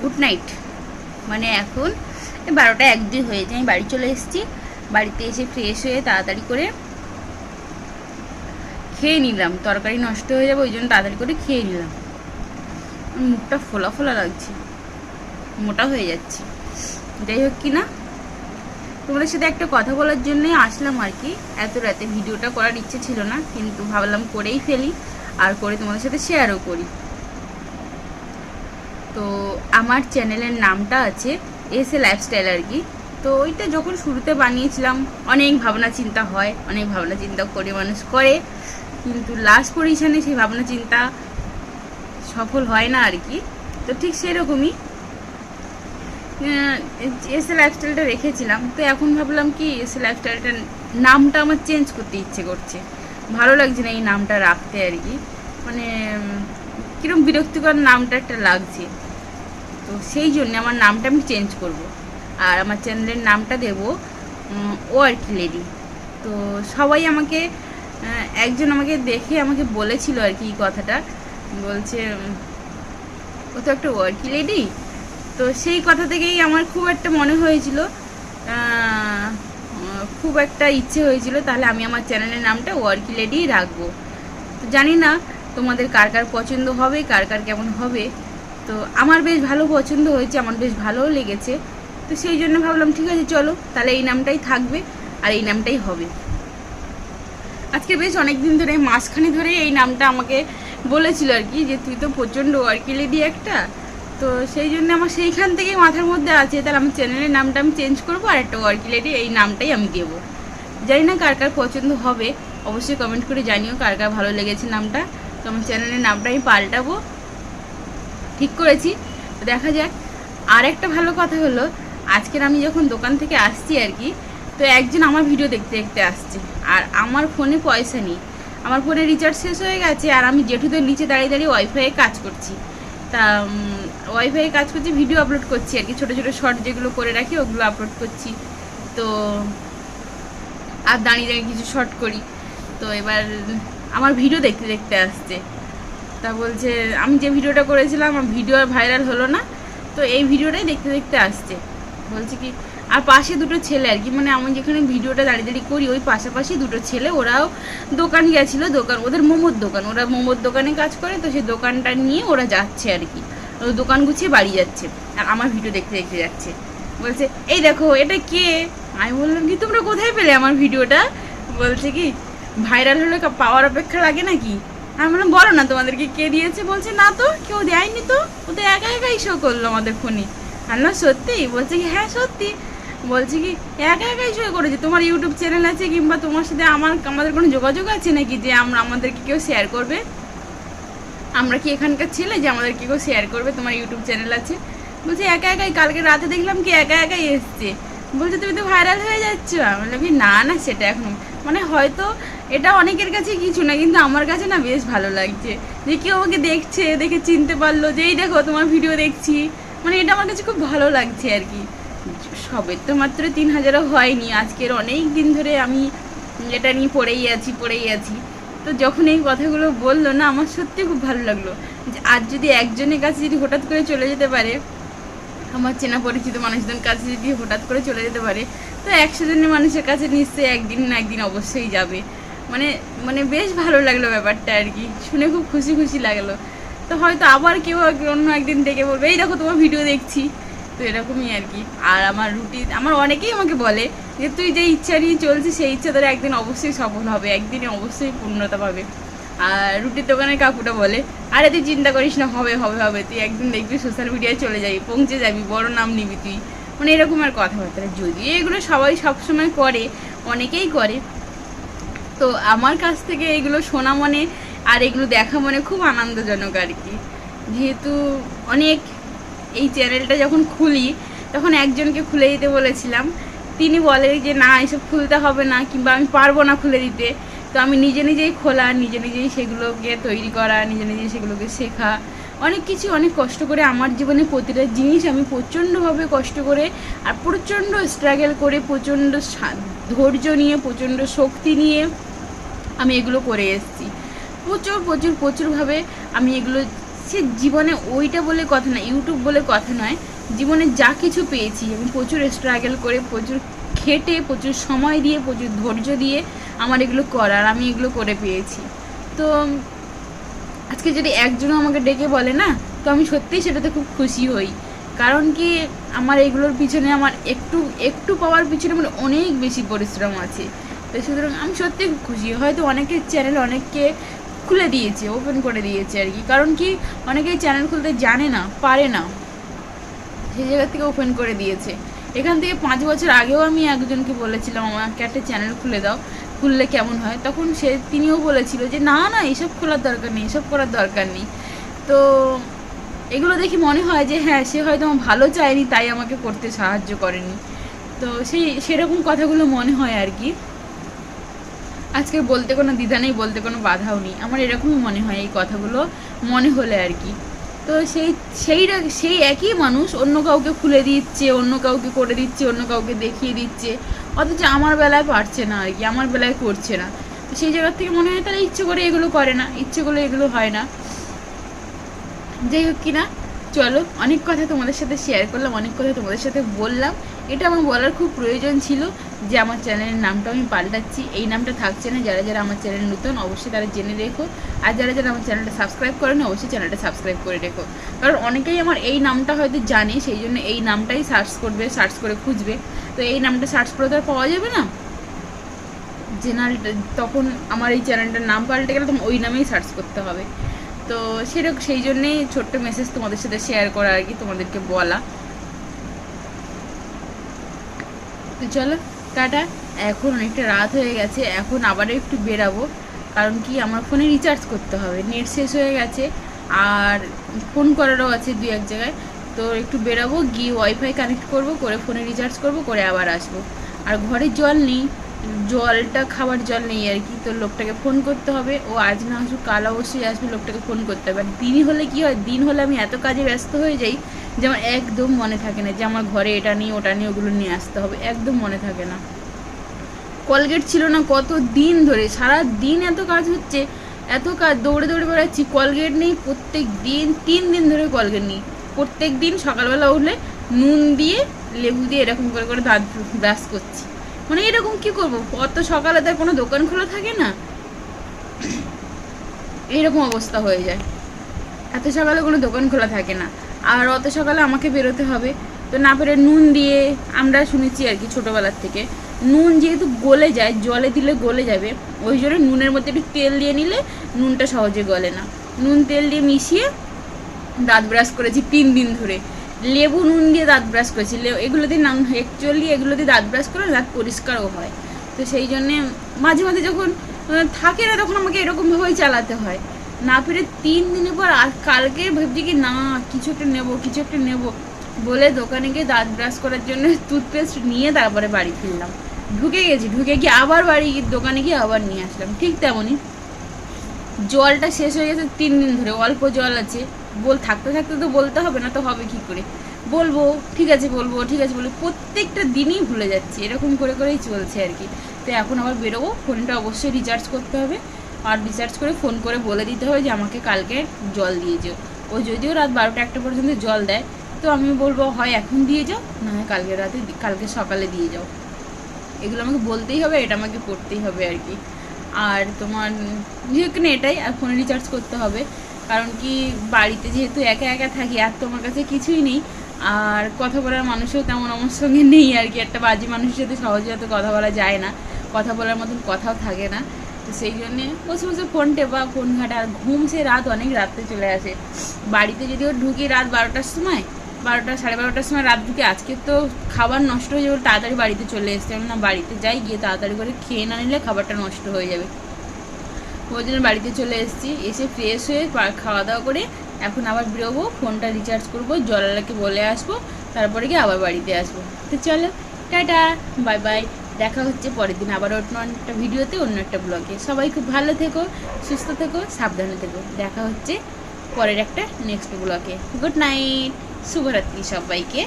Good night মানে এখন বারোটা এক দুই হয়েছে আমি বাড়ি চলে এসেছি। বাড়িতে এসে ফ্রেশ হয়ে তাড়াতাড়ি করে খেয়ে নিলাম। তরকারি নষ্ট হয়ে যাবে, ওই জন্য তাড়াতাড়ি করে খেয়ে নিলাম। মুখটা ফোলা ফোলা লাগছে। মোটা হয়ে যাচ্ছে। যাই হোক কি না তোমাদের সাথে একটা কথা বলার জন্যই আসলাম আর কি। এত রাতে ভিডিওটা করার ইচ্ছে ছিল না, কিন্তু ভাবলাম করেই ফেলি, আর করে তোমাদের সাথে শেয়ারও করি। তো আমার চ্যানেলের নামটা আছে এস এ লাইফস্টাইল আর কি। তো ওইটা যখন শুরুতে বানিয়েছিলাম, অনেক ভাবনা চিন্তা হয়, অনেক ভাবনা চিন্তা করে মানুষ করে। কিন্তু লাস্ট পজিশনে সেই ভাবনা চিন্তা সফল হয় না আর কি। তো ঠিক সেরকমই এস এ লাইফস্টাইলটা রেখেছিলাম। তো এখন ভাবলাম কি, এস এ লাইফস্টাইলটার নামটা আমার চেঞ্জ করতে ইচ্ছে করছে। ভালো লাগছে না এই নামটা রাখতে আর কি। মানে কিরম বিরক্তিকর নামটা একটা লাগছে। তো সেই জন্য আমার নামটা আমি চেঞ্জ করব। আর আমার চ্যানেলের নামটা দেব ও লেডি তো সবাই আমাকে একজন আমাকে দেখে আমাকে বলেছিল আর কি কথাটা। বলছে ও তো একটা ওয়ার্কি লেডি তো সেই কথা থেকেই আমার খুব একটা মনে হয়েছিল খুব একটা ইচ্ছে হয়েছিল, তাহলে আমি আমার চ্যানেলের নামটা ওয়ার্কি লেডি রাখব। তো জানি না তোমাদের কার কার পছন্দ হবে, কার কার কেমন হবে। তো আমার বেশ ভালো পছন্দ হয়েছে, আমার বেশ ভালোও লেগেছে। তো সেই জন্য ভাবলাম, ঠিক আছে, চলো, তাহলে এই নামটাই থাকবে আর এই নামটাই হবে। আজকে বেশ অনেক দিন ধরে মাসখানি ধরে এই নামটা আমাকে বলেছিল আর কি, যে তুই তো প্রচণ্ড ওয়ার্কি লেডি একটা। তো সেই জন্য আমার সেইখান থেকেই মাথার মধ্যে আছে, তাহলে আমার চ্যানেলের নামটা আমি চেঞ্জ করব আর একটা ওয়ার্কি লেডি এই নামটাই আমি দেবো জানি না কার কার পছন্দ হবে, অবশ্যই কমেন্ট করে জানিও কার কার ভালো লেগেছে নামটা। তো আমার চ্যানেলের নামটা আমি পাল্টাবো। ঠিক করেছি। তো দেখা যাক। আর একটা ভালো কথা হলো, আজকের আমি যখন দোকান থেকে আসছি আর কি, তো একজন আমার ভিডিও দেখতে দেখতে আসছে। আর আমার ফোনে পয়সা নেই। আমার ফোনে রিচার্জ শেষ হয়ে গেছে আর আমি জেঠুদের নিচে দাঁড়িয়ে দাঁড়িয়ে ওয়াইফাইয়ে কাজ করছি। তা ওয়াইফাইয়ে কাজ করছি ভিডিও আপলোড করছি আর কি। ছোটো ছোটো শর্ট যেগুলো করে রাখি, ওগুলো আপলোড করছি। তো, আর দাঁড়িয়ে দাঁড়িয়ে কিছু শর্ট করি। তো এবার আমার ভিডিও দেখতে দেখতে আসছে। তা বলছে, আমি যে ভিডিওটা করেছিলাম, আমার ভিডিও আর ভাইরাল হলো না, তো এই ভিডিওটাই দেখতে দেখতে আসছে। বলছে কি, আর পাশে দুটো ছেলে আর কি মানে আমি যেখানে ভিডিওটা দাঁড়িয়ে দাঁড়িয়ে করি, ওই পাশাপাশি দুটো ছেলে, ওরাও দোকান গেছিল, দোকান, ওদের মোমোর দোকান, ওরা মোমোর দোকানে কাজ করে, তো সেই দোকানটা নিয়ে ওরা যাচ্ছে আর কি। দোকান গুছিয়ে বাড়ি যাচ্ছে, আর আমার ভিডিও দেখতে দেখতে যাচ্ছে। বলছে, এই দেখো, এটা কে? আমি বললাম কি, তোমরা কোথায় পেলে আমার ভিডিওটা বলছে কি ভাইরাল হলে পাওয়ার অপেক্ষা লাগে নাকি? আমি বললাম, বলো না তোমাদেরকে কে দিয়েছে? বলছে, না তো, কেউ দেয়নি তো। ও তো একা একাই শো করল আমাদের ফোনে। না সত্যি? বলছে কি হ্যাঁ সত্যি। বলছে কি, একা একাই শো করেছে। তোমার ইউটিউব চ্যানেল আছে কিংবা তোমার সাথে আমার, আমাদের কোনো যোগাযোগ আছে নাকি যে আমরা, আমাদেরকে কেউ শেয়ার করবে? আমরা কি এখানকার ছেলে যে আমাদেরকে কেউ শেয়ার করবে? তোমার ইউটিউব চ্যানেল আছে? বলছে, একা একাই, কালকে রাতে দেখলাম কি একা একাই এসছে। বলছে, তুমি তো ভাইরাল হয়ে যাচ্ছ। আমি না না, সেটা এখন মানে হয়তো এটা অনেকের কাছে কিছু না, কিন্তু আমার কাছে না বেশ ভালো লাগছে। যে কেউ আমাকে দেখছে, দেখে চিনতে পারল যে, এই দেখো, তোমার ভিডিও দেখছি। মানে এটা আমার কাছে খুব ভালো লাগছে আর কি। সবের তো মাত্র তিন হাজারও হয়নি, আজকের অনেক দিন ধরে আমি এটা নিয়ে পড়েই আছি পড়েই আছি। তো যখন এই কথাগুলো বলল না, আমার সত্যি খুব ভালো লাগল। যে আজ যদি একজনের কাছে যদি হঠাৎ করে চলে যেতে পারে আমার চেনা পরিচিত মানুষজন কাছে যদি হঠাৎ করে চলে যেতে পারে, তো একশো জনের মানুষের কাছে নিশ্চয়ই একদিন না একদিন অবশ্যই যাবে। মানে মানে বেশ ভালো লাগল ব্যাপারটা আর কি। শুনে খুব খুশি খুশি লাগল। তো হয়তো আবার কেউ অন্য একদিন ডেকে বলবে, এই দেখো তোমার ভিডিও দেখছি। তো এরকমই আর কি। আর আমার রুটি, আমার অনেকেই আমাকে বলে যে, তুই যে ইচ্ছা নিয়ে চলছিস, সেই ইচ্ছা তোর একদিন অবশ্যই সফল হবে একদিনে অবশ্যই পূর্ণতা পাবে। আর রুটির দোকানের কাকুটা বলে, আরে তুই চিন্তা করিস না, হবে হবে হবে, তুই একদিন দেখবি সোশ্যাল মিডিয়ায় চলে যাবি, পৌঁছে যাবি, বড় নাম নিবি তুই। মানে এরকম আর কথাবার্তা। যদিও এগুলো সবাই সবসময় করে, অনেকেই করে। তো আমার কাছ থেকে এগুলো শোনা মনে আর এগুলো দেখা মনে খুব আনন্দজনক আর কি। যেহেতু অনেক এই চ্যানেলটা যখন খুলি, তখন একজনকে খুলে দিতে বলেছিলাম। তিনি বলে যে, না, এসব খুলতে হবে না, কিংবা আমি পারব না খুলে দিতে। তো আমি নিজে নিজেই খোলা, নিজে নিজেই সেগুলোকে তৈরি করা, নিজে নিজেই সেগুলোকে শেখা। অনেক কিছু অনেক কষ্ট করে আমার জীবনে প্রতিটা জিনিস আমি প্রচণ্ডভাবে কষ্ট করে আর প্রচণ্ড স্ট্রাগল করে, প্রচণ্ড ধৈর্য নিয়ে, প্রচণ্ড শক্তি নিয়ে আমি এগুলো করে এসেছি। প্রচুর প্রচুর, প্রচুরভাবে আমি এগুলো, সে জীবনে ওইটা বলে কথা না ইউটিউব বলে কথা নয়, জীবনে যা কিছু পেয়েছি। আমি প্রচুর স্ট্রাগল করে, প্রচুর খেটে, প্রচুর সময় দিয়ে, প্রচুর ধৈর্য দিয়ে আমার এগুলো করার আমি এগুলো করে পেয়েছি। তো আজকে যদি একজনও আমাকে ডেকে বলে না, তো আমি সত্যিই সেটাতে খুব খুশি হই। কারণ কি আমার এগুলোর পিছনে আমার একটু একটু পাওয়ার পিছনে আমার অনেক বেশি পরিশ্রম আছে। তো সুতরাং আমি সত্যি খুশি। হয়তো অনেকের চ্যানেল অনেককে খুলে দিয়েছে ওপেন করে দিয়েছে আর কি। কারণ কি অনেকেই চ্যানেল খুলতে জানে না, পারে না। সেই জায়গা থেকে ওপেন করে দিয়েছে। এখান থেকে পাঁচ বছর আগেও আমি একজনকে বলেছিলাম, আমাকে একটা চ্যানেল খুলে দাও। খুললে কেমন হয়? তখন সে, তিনিও বলেছিল যে, না না, এসব খোলার দরকার নেই, এসব করার দরকার নেই। তো এগুলো দেখে মনে হয় যে হ্যাঁ সে হয়তো আমার ভালো চায়নি, তাই আমাকে করতে সাহায্য করেনি। তো সেই, সেরকম কথাগুলো মনে হয় আর কি। আজকে বলতে কোনো দ্বিধা নেই, বলতে কোনো বাধাও নেই। আমার এরকমই মনে হয় এই কথাগুলো, মনে হলে আর কি। তো সেই, সেইটা, সেই একই মানুষ অন্য কাউকে খুলে দিচ্ছে, অন্য কাউকে করে দিচ্ছে, অন্য কাউকে দেখিয়ে দিচ্ছে। অথচ আমার বেলায় পারছে না আর কি, আমার বেলায় করছে না। সেই জায়গার থেকে মনে হয় তারা ইচ্ছে করে এগুলো করে না, ইচ্ছে করে এগুলো হয় না। যাই হোক কিনা, চলো, অনেক কথা তোমাদের সাথে শেয়ার করলাম, অনেক কথা তোমাদের সাথে বললাম। এটা আমার বলার খুব প্রয়োজন ছিল। যে আমার চ্যানেলের নামটা আমি পাল্টাচ্ছি, এই নামটা থাকছে না। যারা যারা আমার চ্যানেল নতুন, অবশ্যই তারা জেনে রেখো। আর যারা যারা আমার চ্যানেলটা সাবস্ক্রাইব করেনি, অবশ্যই চ্যানেলটা সাবস্ক্রাইব করে রেখো। কারণ অনেকেই আমার এই নামটা হয়তো জানে, সেই জন্য এই নামটাই সার্চ করবে, সার্চ করে খুঁজবে। তো এই নামটা সার্চ করে তো পাওয়া যাবে না? জেনারেল, তখন আমার এই চ্যানেলটার নাম পাল্টে গেলে তখন ওই নামেই সার্চ করতে হবে। তো সেরকম সেই জন্যেই ছোট্ট মেসেজ তোমাদের সাথে শেয়ার করা আর কি, তোমাদেরকে বলা। তো চলো। টাটা এখন অনেকটা রাত হয়ে গেছে, এখন আবারও একটু বেরাবো, কারণ কি আমার ফোনে রিচার্জ করতে হবে, নেট শেষ হয়ে গেছে, আর ফোন করারও আছে দু এক জায়গায়, তো একটু বেরাবো, গিয়ে ওয়াইফাই কানেক্ট করব, করে ফোনে রিচার্জ করব, করে আবার আসব, আর ঘরে জল নেই জলটা, খাবার জল নেই আর কি, তো লোকটাকে ফোন করতে হবে। ও আজ না আসুক কাল অবশ্যই আসবে, লোকটাকে ফোন করতে হবে। আর দিনই হলে কি হয়, দিন হলে আমি এত কাজে ব্যস্ত হয়ে যাই যে আমার একদম মনে থাকে না যে আমার ঘরে এটা নিয়ে ওটা নিয়ে ওগুলো নিয়ে আসতে হবে। একদম মনে থাকে না। কলগেট ছিল না কত দিন ধরে, সারা দিন এত কাজ হচ্ছে, এত কাজ, দৌড়ে দৌড়ে বেড়াচ্ছি কলগেট নেই, প্রত্যেক দিন, তিন দিন ধরে কলগেট নেই। প্রত্যেক দিন সকালবেলা উঠলে নুন দিয়ে লেবু দিয়ে এরকম করে করে দাঁত ব্রাশ করছি। মানে এরকম কি করব? অত সকালে তার কোনো দোকান খোলা থাকে না। এইরকম অবস্থা হয়ে যায়। এত সকালে কোনো দোকান খোলা থাকে না। আর অত সকালে আমাকে বেরোতে হবে। তো না পেরে নুন দিয়ে, আমরা শুনেছি আর কি ছোটোবেলার থেকে, নুন যেহেতু গলে যায়, জলে দিলে গলে যাবে, ওই জন্য নুনের মধ্যে একটু তেল দিয়ে নিলে নুনটা সহজে গলে না। নুন তেল দিয়ে মিশিয়ে দাঁত ব্রাশ করেছি তিন দিন ধরে। লেবু, নুন দিয়ে দাঁত ব্রাশ করেছি। এগুলো দিয়ে নাম অ্যাকচুয়ালি এগুলো দিয়ে দাঁত ব্রাশ করে দাঁত পরিষ্কারও হয়। তো সেই জন্যে মাঝে মাঝে যখন থাকে না তখন আমাকে এরকমভাবেই চালাতে হয়। না পেরে তিন দিনের পর আর কালকে ভাবছি কি, না, কিছু একটা নেব, কিছু একটা নেব। বলে দোকানে গিয়ে দাঁত ব্রাশ করার জন্য টুথপেস্ট নিয়ে তারপরে বাড়ি ফিরলাম। ঢুকে গেছি, ঢুকে গিয়ে আবার বাড়ি দোকানে গিয়ে আবার নিয়ে আসলাম। ঠিক তেমনই। জলটা শেষ হয়ে গেছে তিন দিন ধরে, অল্প জল আছে। বল, থাকতে থাকতে তো বলতে হবে না তো হবে কি করে? বলব, ঠিক আছে বলব, ঠিক আছে বলব, প্রত্যেকটা দিনই ভুলে যাচ্ছি, এরকম করে করেই চলছে আর কি। তো এখন আবার বেরোবো, ফোনটা অবশ্যই রিচার্জ করতে হবে, আর রিচার্জ করে ফোন করে বলে দিতে হবে যে আমাকে কালকে জল দিয়ে যেও। ও যদিও রাত বারোটা একটা পর্যন্ত জল দেয়, তো আমি বলব, হয়, এখন দিয়ে যাও, না হয় কালকে রাতে কালকে সকালে দিয়ে যাও। এগুলো আমাকে বলতেই হবে, এটা আমাকে করতেই হবে আর কি। আর তোমার যেখানে এটাই, আর ফোনে রিচার্জ করতে হবে কারণ কি বাড়িতে যেহেতু একা একা থাকি, আর তোমার কাছে কিছুই নেই, আর কথা বলার মানুষও তেমন আমার সঙ্গে নেই আর কি। একটা বাজে মানুষের সাথে সহজে অত কথা বলা যায় না, কথা বলার মতন কথাও থাকে না। তো সেই জন্যে বসে বসে ফোন টেপা ফোন ঘাটা, আর ঘুম সে রাত অনেক রাত্রে চলে আসে। বাড়িতে যদিও ঢুকি রাত বারোটার সময়, বারোটা, সাড়ে বারোটার সময় রাত ঢুকে, আজকে তো খাবার নষ্ট হয়ে যাবে তাড়াতাড়ি বাড়িতে চলে এসছে। না, বাড়িতে যাই, গিয়ে তাড়াতাড়ি করে খেয়ে না নিলে খাবারটা নষ্ট হয়ে যাবে। ওই জন্য বাড়িতে চলে এসেছি। এসে ফ্রেশ হয়ে খাওয়া দাওয়া করে এখন আবার বেরোবো, ফোনটা রিচার্জ করব, জলালাকে বলে আসব, তারপরে গিয়ে আবার বাড়িতে আসব। তো চলো, টাটা বাই বাই দেখা হচ্ছে পরের দিন আবার অন্য একটা ভিডিওতে, অন্য একটা ব্লগে সবাই খুব ভালো থেকো, সুস্থ থেকো, সাবধানে থেকো। দেখা হচ্ছে পরের একটা নেক্সট ব্লগে গুড নাইট শুভরাত্রি সবাইকে।